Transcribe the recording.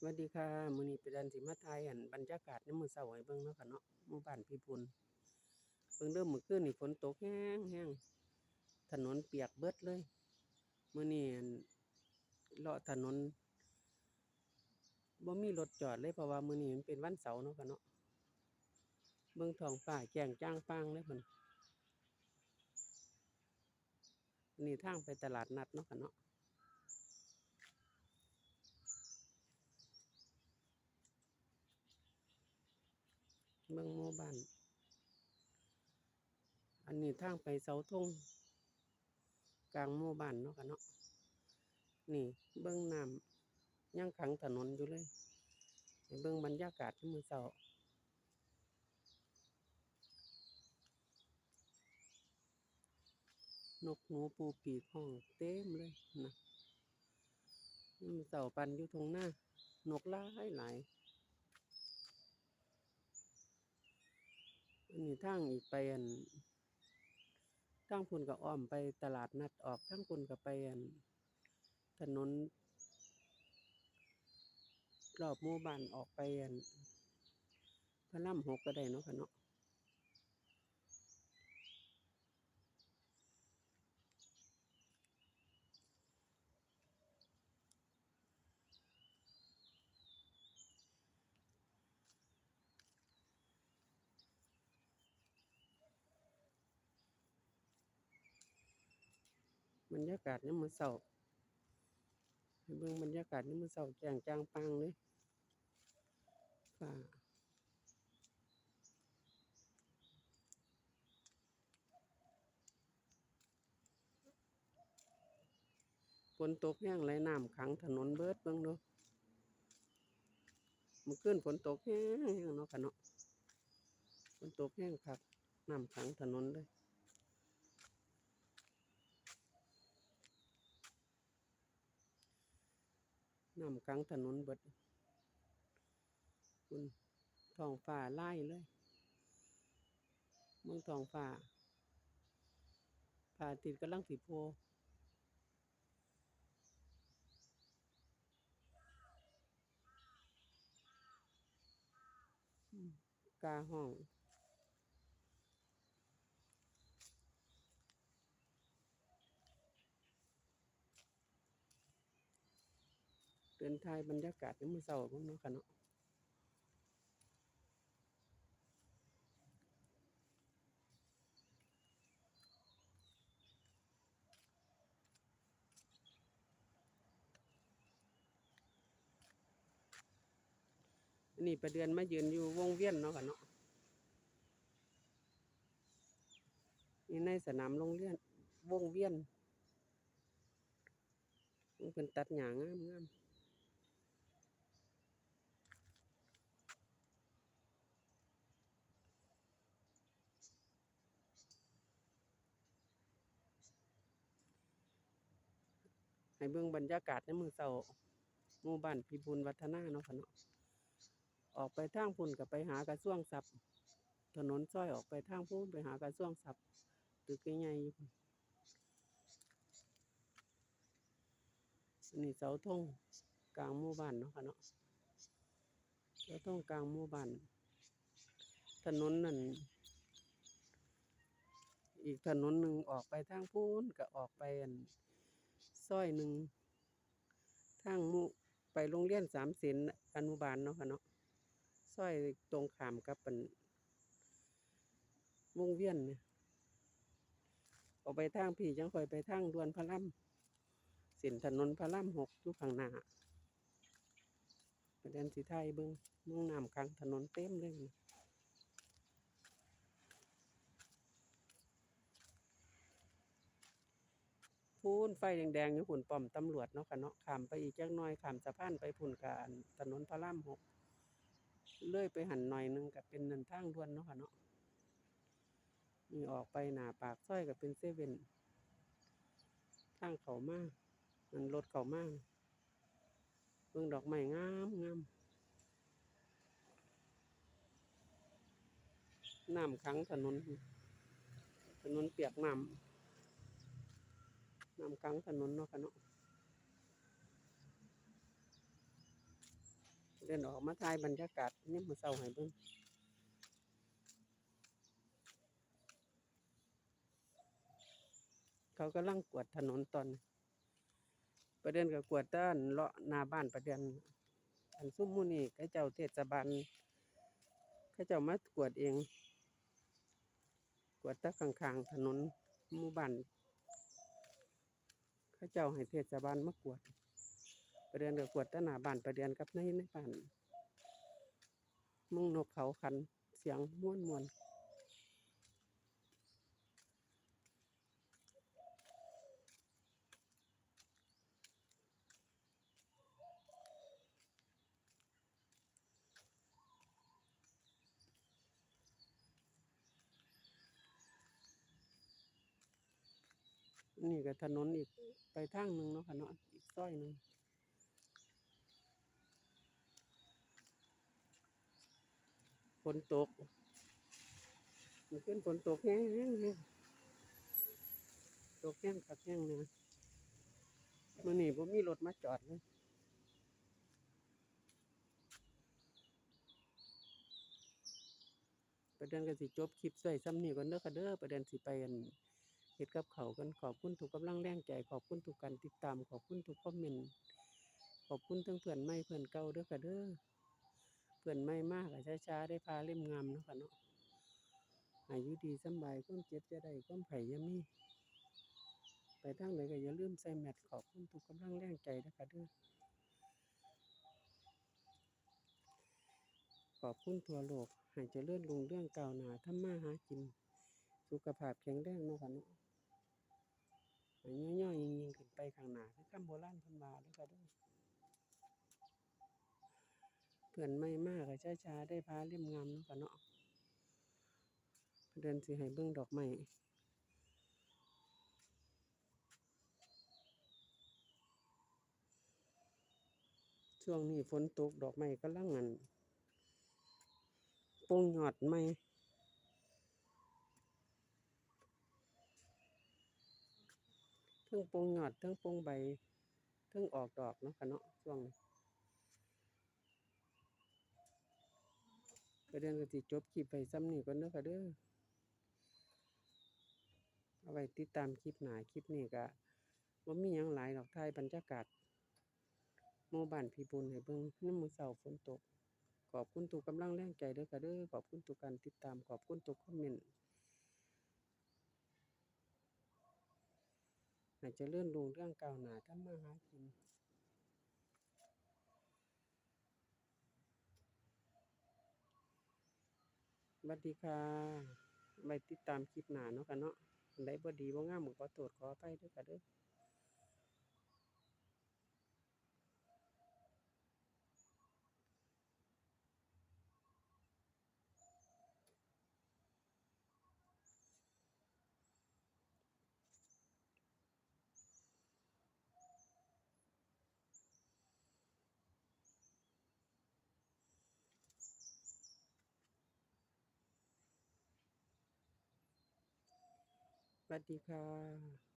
สวัสดีค่ะมือนี้เป็นอันสิมาถ่ายอันบรรยากาศยามมื้อเช้าให้เบิ่งเนาะค่ะเนาะมู่บ้านพี่พุนเบิ่งเด้อมื้อคืนนี่ฝนตกแรงแรงถนนเปียกเบิดเลยมื้อนี้อั่นเลาะถนนบ่มีรถจอดเลยเพราะว่ามือนี้มันเป็นวันเสาร์เนาะค่ะเนาะเบิ่งทองฟ้าแจ้งจ้างปางเลยเพิ่นนี่ทางไปตลาดนัดเนาะค่ะเนาะ มืองหมู่บ้าน อันนี้ทางไปเสาธงกลางหมู่บ้านเนาะค่ะเนาะ นี่เบิ่งน้ำยังขังถนนอยู่เลยเบิ่งบรรยากาศยามมื้อเช้านกหนูปูปีกห้องเต็มเลยนะมือเช้าปันอยู่ตรงหน้า นกหลายหลาย นี่ทางอีกไปอันทางพุ่นก็อ้อมไปตลาดนัดออกทางพุ่นก็ไปอันถนนรอบหมู่บ้านออกไปอันพระรามหกก็ได้เนาะค่ะเนาะ รรยากาศยามมื้อเช้าเบิ่งบรรยากาศยามมื้อเช้าแจ้งจางปางเลยฟ้าฝนตกแรงไหลน้ำขังถนนเบิดเบิ่งเด้อเมื่อคืนฝนตกแรงแรงเนาะค่ะเนาะฝนตกแรงคักน้ำขังถนนเลย น้ำกลางถนนเบิดคุณทองฟ้าไล่เลยเมืองทองฟ้าพระอาทิตย์กำลังสิโผล่อืมกาห้อง เดินทายบรรยากาศยามมื้อเช้าเบิ่งเนาะค่ะเนาะนนี้ประเดือนมายืนอยู่วงเวียนเนาะค่ะเนาะนี่ในสนามโรงเรียนวงเวียนมันเป็นตัดหญ้างามงาม ให้เบิ่งบรรยากาศในมื้อเช้าหมู่บ้านพิบูลวัฒนาเนาะค่ะเนาะออกไปทางพุ่นก็ไปหากระทรวงทรัพย์ถนนซอยออกไปทางพุ่นไปหากระทรวงทรัพย์ตึกใหญ่ๆอยู่นอันนี้เสาธงกลางหมู่บ้านเนาะค่ะเนาะเสาธงกลางหมู่บ้านถนนนั่นอีกถนนหนึ่งออกไปทางพุ่นก็ออกไปอัน ซอยหนึ่งทางมู่ไปโรงเรียนสามศิลป์อนุบาลเนาะค่ะเนาะซอยตรงขามกับเป็นวงเวียนเนี่ยออกไปทางพี่จังคอยไปทางดวนพระล่ำสินถนนพระล่ำหกอยู่ข้างหน้าประเด็นสีไทยเบิ้งมืองน้ำกลางถนนเต็มเลย พูนไฟแดงๆอยู่หุ่นป้อมตำรวจเนาะค่ะเนาะขามไปอีกจักหน่อยขามสะพานไปพุ่นกอันถนนพระล่ำหกเลื่อยไปหันหน่อยหนึงกับเป็นนันทางด่วนเนาะค่ะเนาะนี่ออกไปหนาปากซอยกับเป็นเซเว่นทางเขามากมันรถเขามากเบิ่งดอกไม้งามงามน้ำขังถนน ถนนเปียกน้ำ น้ำขังถนนเนาะค่ะเนาะเดินออกมาถ่ายบรรยากาศยามมื้อเช้าให้เบิ่งเขากำลังกวดถนนตอน ประเด็นก็กวดแต้านเลาะนาบ้านประเด็นอันซุมมู่นี้เขาเจ้าเทศบาลเขาเจ้ามากวดเอง กวดตะข้างๆถนนหมู่บ้าน เขาเจ้าให้เทศบาลมากวดประเด็นก็กวดตะหน้าบ้านประเด็นกับในในบ้านมึงนกเขาคันเสียงม้วนมวน นี่ก็ถนนอีกไปทางหนึ่งเนาะค่ะเนาะอีกซอยหนึ่งฝนตกมันขึ้นฝนตกแห้งแห้งตกแห้งกับแห้งเนะมื่อนี้ผมมีรถมาจอดเลยประเด็นก็สิจบคลิปใส่ซ้ำนี่ก่อนเด้อค่ะเด้อประเด็นสิไปอัน เฮ็ดกับเขากันขอบคุณทุกกำลังแรงใจ ขอบคุณทุกการติดตาม ขอบคุณทุกคอมเมนต์ขอบคุณทั้งเพื่อนใหม่เพื่อนเก่าเด้อค่ะเด้อเพื่อนใหม่มากอะช้าๆได้พาเล่มงามเนาะค่ะเนาะอายุดีสบายความเจ็บจะได้ความไผ่อยามีไปทางไหนก็อย่าลืมใส่แมสขอบคุณทุกกำลังแรงใจเด้อค่ะเด้อขอบคุณทั่วโลกห้เจริญรุ่งเรื่องเก้าหน้าทำมาหากิน สุขภาพแข็งแรงเนาะค่ะเนาะ ย่อยๆยิงๆขึ้นไปข้างหน้าคือคำโบราณพิ่นว่าด้อค่ะเด้อเพื่อนใหม่มากก็ช้าๆได้พาเล่มงามเนาะค่ะเนาะเดินสิให้เบิ่งดอกไม้ช่วงนี้ฝนตกดอกไม้กำลังอั่นโปร่งยอดใหม่ ทิงโปร่งยอดเทิงโปร่งใบเทิงออกดอกเนาะค่ะเนาะช่วงนี้ก็เดือนก็สิจบคลิปไปซ้ำนี้ก่อนเด้อค่ะเด้อเอาไว้ติดตามคลิปหนาคลิปนี้ก็บ่ามีหยังหลายดอกถ่ายบรรยากาศหมู่บ้านพีบุญให้เบิ่งยามมื้อเช้าฝนตก ขอบคุณทุกกำลังแรงใจเด้อค่ะเด้อขอบคุณทุกการติดตามขอบคุณทุกคอมเมนต์ ให้เจริญรุ่งเรื่องก้าวหน้าทำมาหากินบัดดีค่ะไปติดตามคลิปหน้าเนาะกันเนาะได้บ่ดีบ่งามก็ขอโทษขออภัยเด้วยกันเด้อ สวัสดีค่ะ